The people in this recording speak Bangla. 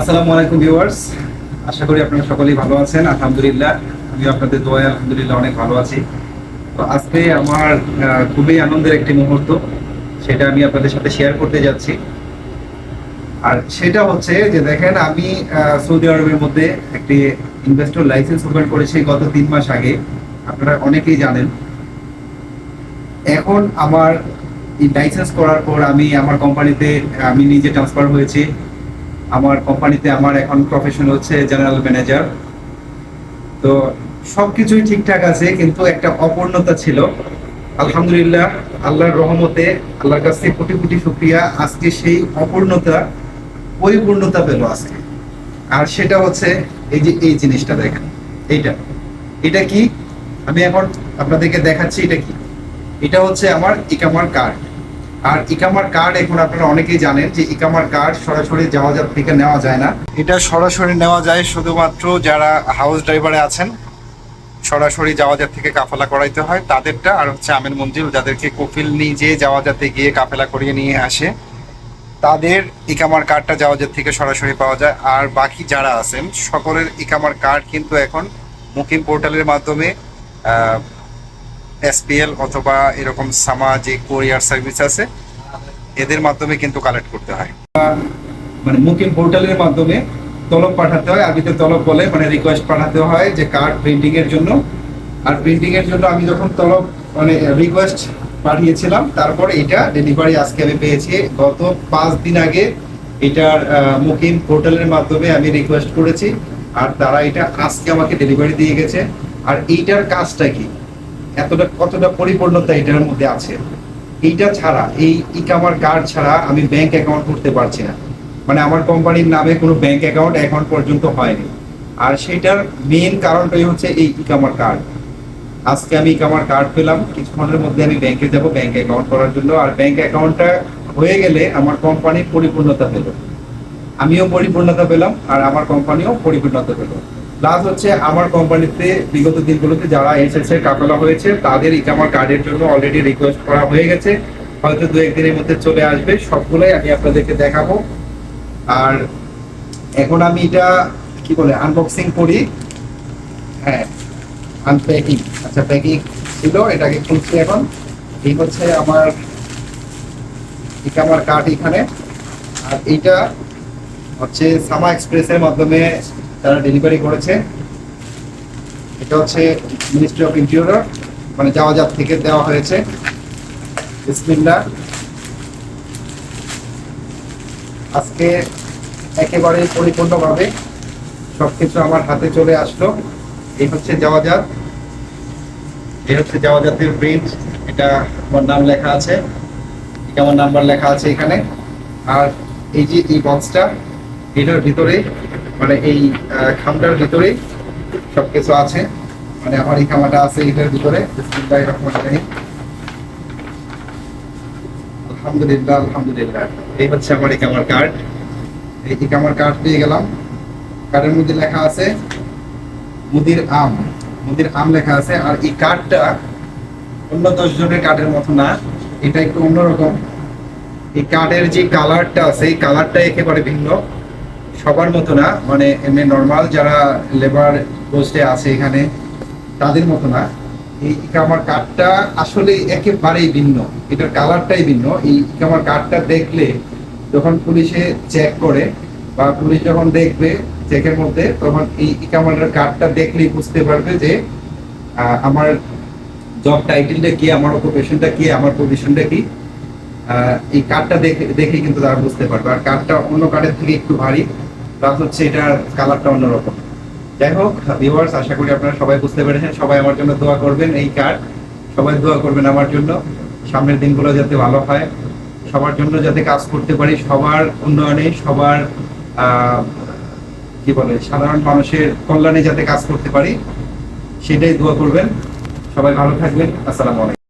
আসসালামু আলাইকুম ভিউয়ার্স। আশা করি আপনারা সকলেই ভালো আছেন। আলহামদুলিল্লাহ আমি আপনাদের দোয়ায় আলহামদুলিল্লাহ অনেক ভালো আছি। তো আজকে আমার খুবই আনন্দের একটি মুহূর্ত, সেটা আমি আপনাদের সাথে শেয়ার করতে যাচ্ছি। আর সেটা হচ্ছে যে দেখেন, আমি সৌদি আরবের মধ্যে একটি ইনভেস্টর লাইসেন্স ওপেন করেছি গত তিন মাস আগে। আপনারা অনেকেই জানেন। এখন আমার লাইসেন্স করার পর আমি, আমার কোম্পানিতে আমি নিজে ট্রান্সফার হয়েছি। আমার কোম্পানিতে আমার এখন প্রফেশন হচ্ছে জেনারেল ম্যানেজার তো সবকিছুই ঠিকঠাক আছে, কিন্তু একটা অপূর্ণতা ছিল। আলহামদুলিল্লাহ, আল্লাহর রহমতে, আল্লাহর কাছে কোটি কোটি শুক্রিয়া। আজকে সেই অপূর্ণতা, পরিপূর্ণতা পেল আজকে। আর সেটা হচ্ছে এই যে এই জিনিসটা দেখেন, এইটা। এটা কি? আমি এখন আপনাদেরকে দেখাচ্ছি এটা কি। এটা হচ্ছে আমার ইকামার কার্ড। আর ইকামার কার্ড এখন আপনারা অনেকেই জানেন যে ইকামার কার্ড সরাসরি জাহাজার থেকে নেওয়া যায় না। এটা সরাসরি নেওয়া যায় শুধুমাত্র যারা হাউস ড্রাইভারে আছেন, সরাসরি জাহাজার থেকে কাফেলা করাইতে হয়। তাদেরটা আর হচ্ছে আমের মঞ্জিল, যাদেরকে কফিল নিজে জাহাজাতে গিয়ে কাফেলা করিয়ে নিয়ে আসে। তাদের ইকামার কার্ডটা জাহাজের থেকে সরাসরি পাওয়া যায়। আর বাকি যারা আছেন, সকলের ইকামার কার্ড কিন্তু এখন মুকিম পোর্টালের মাধ্যমে এসপিএল অথবা এরকম সামা যে কোরিয়ার সার্ভিস আছে, এদের মাধ্যমে কিন্তু কালেক্ট করতে হয়। মানে মুকিম পোর্টালের মাধ্যমে তলব পাঠাতে হয় আবিতে তলব বলে মানে রিকোয়েস্ট পাঠাতে হয় যে কার্ড প্রিন্টিং এর জন্য। আর প্রিন্টিং এর জন্য আমি যখন তলব মানে রিকোয়েস্ট পাঠিয়েছিলাম, তারপরে এটা ডেলিভারি আজকে আমি পেয়েছি। গত পাঁচ দিন আগে এটার মুকিম পোর্টালের মাধ্যমে আমি রিকোয়েস্ট করেছি, আর তারা এটা আজকে আমাকে ডেলিভারি দিয়ে গেছে। আর এইটার কাজটা কি? এতটা কতটা পরিপূর্ণতা এটার মধ্যে আছে? এইটা ছাড়া, এই ই ইকামার কার্ড ছাড়া আমি ব্যাংক অ্যাকাউন্ট করতে পারছি না। মানে আমার কোম্পানির নামে কোনো ব্যাংক অ্যাকাউন্ট এখন পর্যন্ত হয়নি। আর সেটার মেন কারণটাই হচ্ছে এই ইকামার কার্ড আজকে আমি ইকামার কার্ড পেলাম, কিছুক্ষণের মধ্যে আমি ব্যাংকে যাব ব্যাংক অ্যাকাউন্ট করার জন্য। আর ব্যাংক অ্যাকাউন্টটা হয়ে গেলে আমার কোম্পানির পরিপূর্ণতা পেল। আমিও পরিপূর্ণতা পেলাম, আর আমার কোম্পানিও পরিপূর্ণতা পেল। প্লাস হচ্ছে আমার কোম্পানিতে বিগত দিনগুলোতে যারা এসএস এর হয়েছে, তাদের ইকামার কার্ডের জন্য অলরেডি রিকোয়েস্ট করা হয়ে গেছে। হয়তো দু একদিনের মধ্যে চলে আসবে। সবগুলোই আমি আপনাদেরকে দেখাবো। আর এখন আমি এটা কি বলে আনবক্সিং করি। হ্যাঁ আনপ্যাকিং আচ্ছা প্যাকিং ছিল, এটাকে খুলছি এখন। এই হচ্ছে আমার ইকামার কার্ড এখানে। আর এইটা হচ্ছে সামা এক্সপ্রেসের মাধ্যমে তারা ডেলিভারি করেছে। এটা হচ্ছে মিনিস্ট্রি অফ ইন্টেরিয়র মানে জাওয়াজাত থেকে দেওয়া হয়েছে। বিসমিল্লাহ। আজকে একেবারে পরিপূর্ণভাবে সব কিছু আমার হাতে চলে আসলো। এই হচ্ছে জাওয়াজাত এই হচ্ছে জাওয়াজাতের প্রিন্ট এটা আমার নাম লেখা আছে। এটা আমার নাম্বার লেখা আছে এখানে। আর এই যে এই বক্সটা এটার ভিতরে মানে এই খামটার ভিতরে সবকিছু আছে। মানে আমার এই খামাটা আছে, এটার ভিতরে। আলহামদুলিল্লাহ আলহামদুলিল্লাহ। এই হচ্ছে আমার এই কামার কার্ড। এই কামার কার্ড পেয়ে গেলাম। কার্ডের মধ্যে লেখা আছে, মুদির আম। মুদির আম লেখা আছে, আর এই কার্ডটা অন্য দশ জনের কার্ডের মতো না, এটা একটু অন্যরকম। এই কার্ডের যে কালারটা আছে, এই কালারটা একেবারে ভিন্ন। সবার মতো না মানে এমনি নর্মাল যারা লেবার পোস্টে আছে এখানে, তাদের মতো না। এই ইকামার কার্ডটা আসলে একেবারেই ভিন্ন। এটার কালারটাই ভিন্ন। এই ইকামার কার্ডটা দেখলে যখন পুলিশে চেক করে বা পুলিশ যখন দেখবে চেকের মধ্যে, তখন এই ইকামার কার্ডটা দেখলেই বুঝতে পারবে যে আমার জব টাইটেলটা কি, আমার অকুপেশনটা কি, আমার পজিশনটা কি। এই কার্ডটা দেখে দেখে কিন্তু তারা বুঝতে পারবে। আর কার্ডটা অন্য কার্ডের থেকে একটু ভারী প্লাস হচ্ছে এটার কালারটা অন্যরকম। যাই হোক ভিউয়ার্স আশা করি আপনারা সবাই বুঝতে পেরেছেন। সবাই আমার জন্য দোয়া করবেন এই কার্ড সবাই দোয়া করবেন আমার জন্য। সামনের দিনগুলো যাতে ভালো হয়। সবার জন্য যাতে কাজ করতে পারি, সবার উন্নয়নে, সবার কি বলে, সাধারণ মানুষের কল্যাণে যাতে কাজ করতে পারি, সেটাই দোয়া করবেন। সবাই ভালো থাকবেন। আসসালামু আলাইকুম।